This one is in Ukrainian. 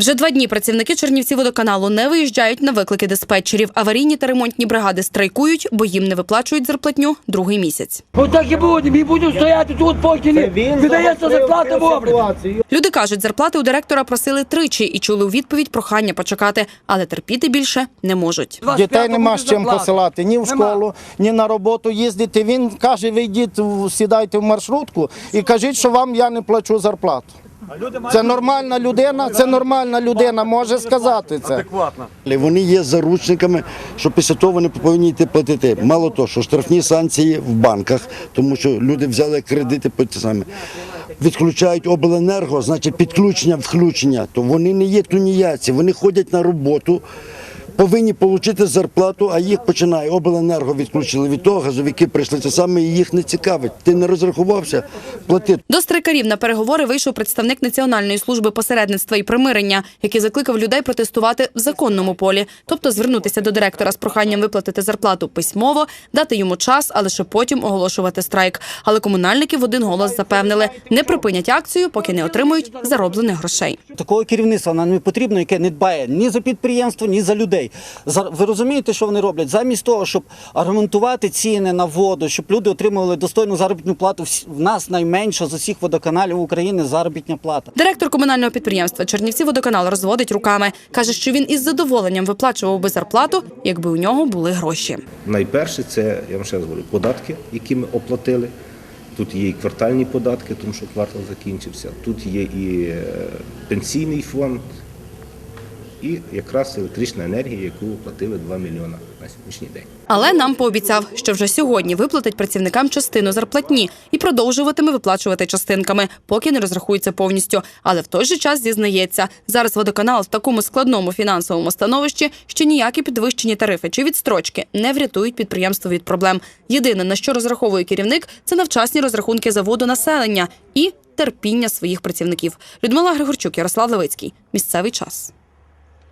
Вже два дні працівники Чернівці водоканалу не виїжджають на виклики диспетчерів. Аварійні та ремонтні бригади страйкують, бо їм не виплачують зарплатню другий місяць. Отак і буде, ми будемо стояти тут, поки не видається зарплата вовремя. Люди кажуть, зарплати у директора просили тричі і чули у відповідь прохання почекати, але терпіти більше не можуть. Дітей нема з чим посилати ні в школу, ні на роботу їздити. Він каже, ви йдіть, сідайте в маршрутку і кажіть, що вам я не плачу зарплату. Це нормальна людина, це нормальна людина може сказати це. Але Вони є заручниками, що після того вони повинні йти платити. Мало того, що штрафні санкції в банках, тому що люди взяли кредити по ті самі. Відключають обленерго, значить підключення, включення, то вони не є туніяці, вони ходять на роботу. Повинні отримати зарплату, а їх починає обленерго відключили від того, газовики прийшли це саме, і їх не цікавить. Ти не розрахувався, плати. До страйкарів на переговори вийшов представник Національної служби посередництва і примирення, який закликав людей протестувати в законному полі, тобто звернутися до директора з проханням виплатити зарплату письмово, дати йому час, а лише потім оголошувати страйк. Але комунальники в один голос запевнили, не припинять акцію, поки не отримують зароблених грошей. Такого керівництва нам не потрібно, яке не дбає ні за підприємство, ні за людей. Ви розумієте, що вони роблять? Замість того, щоб аргументувати ціни на воду, щоб люди отримували достойну заробітну плату, в нас найменша з усіх водоканалів України заробітня плата. Директор комунального підприємства Чернівці водоканал розводить руками. каже, що він із задоволенням виплачував би зарплату, якби у нього були гроші. Найперше, це я вам ще раз говорю, податки, які ми оплатили. Тут є і квартальні податки, тому що квартал закінчився. Тут є і е, пенсійний фонд, і якраз електрична енергія, яку оплатили 2 мільйона на сьогоднішній день. Але нам пообіцяв, що вже сьогодні виплатить працівникам частину зарплатні і продовжуватиме виплачувати частинками, поки не розрахується повністю. Але в той же час зізнається, зараз водоканал в такому складному фінансовому становищі, що ніякі підвищені тарифи чи відстрочки не врятують підприємство від проблем. Єдине на що розраховує керівник, це на вчасні розрахунки за воду населення і терпіння своїх працівників. Людмила Григорчук, Ярослав Левицький. Місцевий час.